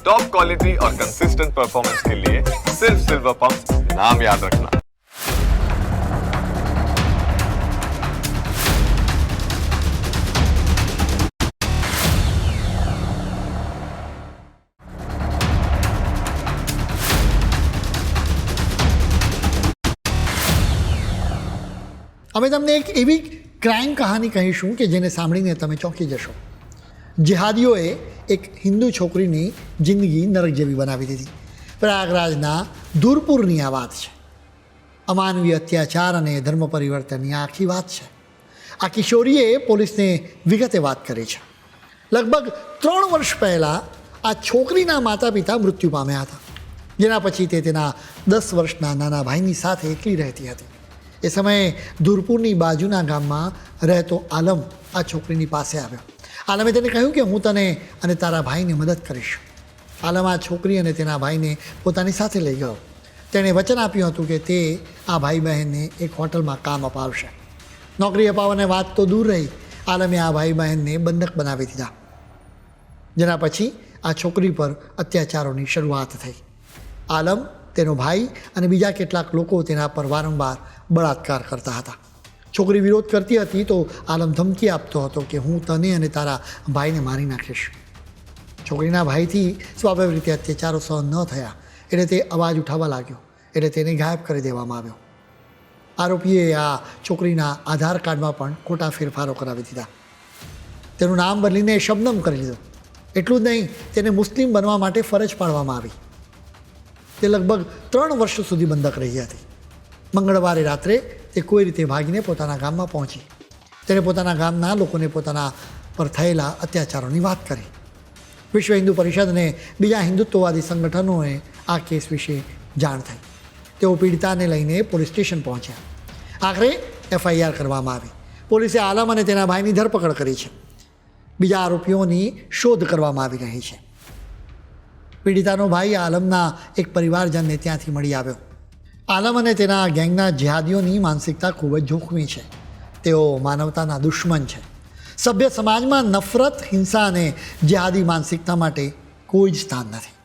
Top quality और consistent performance के लिए सिर्फ सिल्वर पंप नाम याद रखना અમે તમને એક એવી ક્રાઇમ કહાની કહીશું કે જેને સાંભળીને તમે ચોંકી જશો જિહાદીઓએ એક હિન્દુ છોકરીની જિંદગી નરક જેવી બનાવી દીધી. પ્રયાગરાજના ધૂરપુરની આ વાત છે. અમાનવીય અત્યાચાર અને ધર્મ પરિવર્તનની આખી વાત છે. આ કિશોરીએ પોલીસને વિગતે વાત કરી છે. લગભગ ત્રણ વર્ષ પહેલાં આ છોકરીના માતા પિતા મૃત્યુ પામ્યા હતા, જેના પછી તે તેના દસ વર્ષના નાના ભાઈની સાથે એકલી રહેતી હતી. એ સમયે દૂરપુરની બાજુના ગામમાં રહેતો આલમ આ છોકરીની પાસે આવ્યો. આલમે તેને કહ્યું કે હું તને અને તારા ભાઈને મદદ કરીશ. આલમ આ છોકરી અને તેના ભાઈને પોતાની સાથે લઈ ગયો. તેણે વચન આપ્યું હતું કે તે આ ભાઈ બહેનને એક હોટલમાં કામ અપાવશે. નોકરી અપાવવાની વાત તો દૂર રહી. આલમે આ ભાઈ બહેનને બંધક બનાવી દીધા. જેના પછી આ છોકરી પર અત્યાચારોની શરૂઆત થઈ. આલમ, તેનો ભાઈ અને બીજા કેટલાક લોકો તેના પર વારંવાર બળાત્કાર કરતા હતા. છોકરી વિરોધ કરતી હતી તો આલમ ધમકી આપતો હતો કે હું તને અને તારા ભાઈને મારી નાખીશ. છોકરીના ભાઈથી સ્વાભાવિક રીતે અત્યાચારો સહન ન થયા, એટલે તે અવાજ ઉઠાવવા લાગ્યો, એટલે તેને ગાયબ કરી દેવામાં આવ્યો. આરોપીએ આ છોકરીના આધાર કાર્ડમાં પણ ખોટા ફેરફારો કરાવી દીધા. તેનું નામ બદલીને શબનમ કરી લીધો. એટલું જ નહીં, તેને મુસ્લિમ બનવા માટે ફરજ પાડવામાં આવી. તે લગભગ ત્રણ વર્ષ સુધી બંધક રહી હતી. મંગળવારે રાત્રે તે કોઈ રીતે ભાગીને પોતાના ગામમાં પહોંચી. તેણે પોતાના ગામના લોકોને પોતાના પર થયેલા અત્યાચારોની વાત કરી. વિશ્વ હિન્દુ પરિષદ અને બીજા હિન્દુત્વવાદી સંગઠનોએ આ કેસ વિશે જાણ થઈ. તેઓ પીડિતાને લઈને પોલીસ સ્ટેશન પહોંચ્યા. આખરે એફઆઈઆર કરવામાં આવી. પોલીસે આલમ અને તેના ભાઈની ધરપકડ કરી છે. બીજા આરોપીઓની શોધ કરવામાં આવી રહી છે. પીડિતાનો ભાઈ આલમના એક પરિવારજનને ત્યાંથી મળી આવ્યો. આલમ અને તેના ગેંગના જિહાદીઓની માનસિકતા ખૂબ જ જોખમી છે. તેઓ માનવતાના દુશ્મન છે. સભ્ય સમાજમાં નફરત, હિંસા અને જિહાદી માનસિકતા માટે કોઈ જ સ્થાન નથી.